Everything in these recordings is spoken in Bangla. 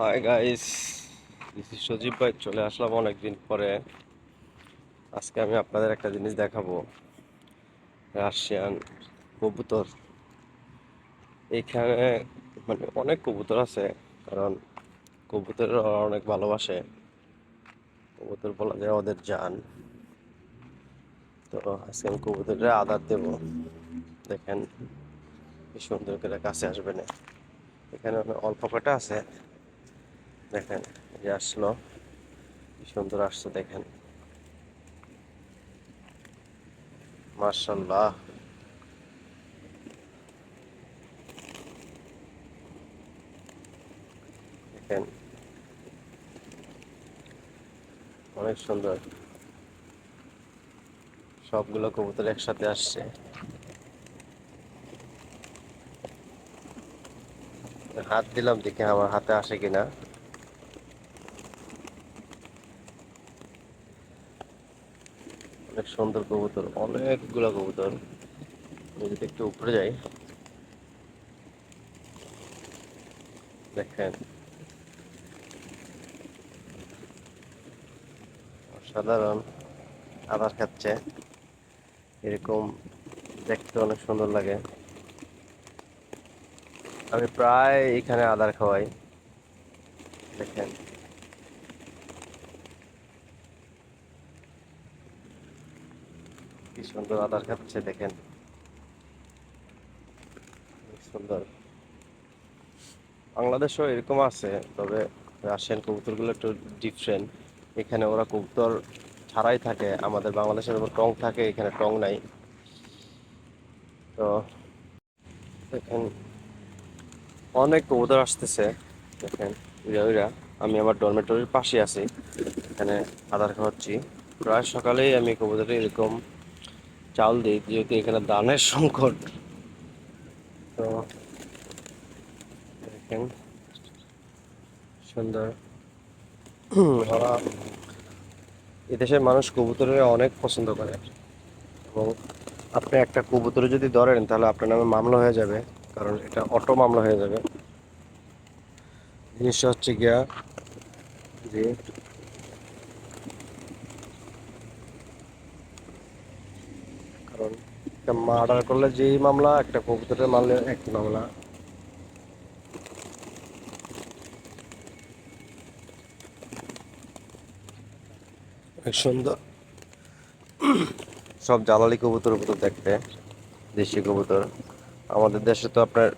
হাই গাইস দিস সজীব ভাই চলে আসলাম অনেকদিন পরে। আজকে আমি আপনাদের একটা জিনিস দেখাবো। রাশিয়ান কবুতর। এখানে মানে অনেক কবুতর আছে, কারণ কবুতর অনেক ভালোবাসে। কবুতর বলা যায় ওদের যান তো আজকে আমি কবুতরের আদার দেব। দেখেন, কি সুন্দর করে কাছে আসবে না। এখানে অনেক অল্প কটা আছে। দেখেন যে আসলো। কি সুন্দর আসছে, দেখেন। মার্শাল্লাহ দেখেন। অনেক সুন্দর। সবগুলো কবুতর একসাথে আসছে। হাত দিলাম দেখে আমার হাতে আসে কিনা। অনেক সুন্দর কবুতর, অনেকগুলো কবুতর। যদি একটু উপরে যাই। দেখেন। সাধারণ আদার খাচ্ছে। এরকম দেখতে অনেক সুন্দর লাগে। আমি প্রায় এখানে আদার খাওয়াই। দেখেন। কি সুন্দর আদার খাচ্ছে দেখেন। সুন্দর। বাংলাদেশেও এরকম আছে, তবে রাশিয়ান কবুতরগুলো একটু ডিফারেন্ট এখানে ওরা কবুতর ছাড়াই থাকে, আমাদের বাংলাদেশের উপর টং থাকে, এখানে টং নাই। তো দেখেন, অনেক কবুতর আসতেছে, দেখেন উইরা উইরা আমি আমার ডরমেটরির পাশে আছি, এখানে আধার খাওয়াচ্ছি। প্রায় সকালেই আমি কবুতরে এরকম চাল দিই, যেহেতু এখানে দানের সংকট। তো দেখেন, সুন্দর। ওরা এদেশের মানুষ কবুতরের অনেক পছন্দ করে। এবং আপনি একটা কবুতরে যদি ধরেন, তাহলে আপনার নামে মামলা হয়ে যাবে, কারণ এটা অটো মামলা হয়ে যাবে। জিনিসটা হচ্ছে গিয়া যে কারণ একটা মার্ডার করলে যেই মামলা একটা কবুতরের মারলে একই মামলা। সুন্দর। সব জ্বালালি কবুতর মতো দেখতে দেশি কবুতর। আমাদের দেশে তো আপনার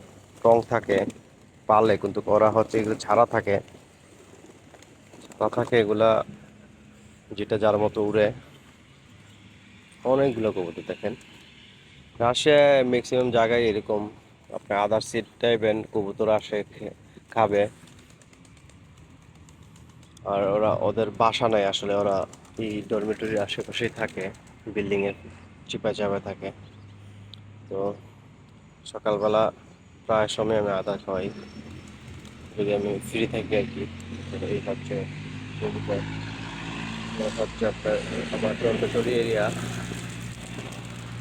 টং থাকে পালে কিন্তু ওরা হচ্ছে এগুলো ছাড়া থাকে। ছাড়া থাকে এগুলা যেটা যার মতো উড়ে। অনেকগুলো কবুতর দেখেন। রাশিয়ায় ম্যাক্সিমাম জায়গায় এরকম আপনার আদার সিট টাইপের কবুতর আসে খাবে। আর ওরা ওদের বাসা নাই আসলে, ওরা এই ডরমিটরির আশেপাশেই থাকে বিল্ডিং এর চিপা চাপা থাকে। তো সকালবেলা প্রায় সময় আমি আদা খাওয়াই। যদি আমি ফ্রি থাকি আর কি এই হচ্ছে হচ্ছে আপনার, আমার ডরমিটরি এরিয়া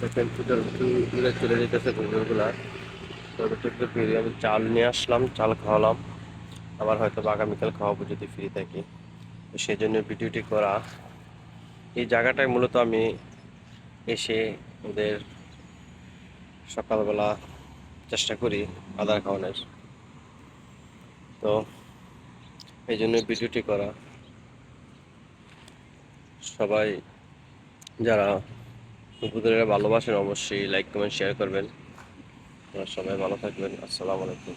দেখেন ভিতর দূরে চলে যেতেছে কবুতরগুলা ডরমিটরিতে ফিরে আমি চাল নিয়ে আসলাম, চাল খাওয়ালাম। আবার হয়তো আগামীকাল খাওয়াবো যদি ফ্রি থাকি। তো সেই জন্য ভিডিওটি করা। এই জায়গাটায় মূলত আমি এসে ওদের সকালবেলা চেষ্টা করি আদার খাওয়ানোর। তো এই জন্য ভিডিওটি করা। সবাই যারা কবুতরেরা ভালোবাসেন অবশ্যই লাইক কমেন্ট শেয়ার করবেন। সবাই ভালো থাকবেন। আসসালামু আলাইকুম।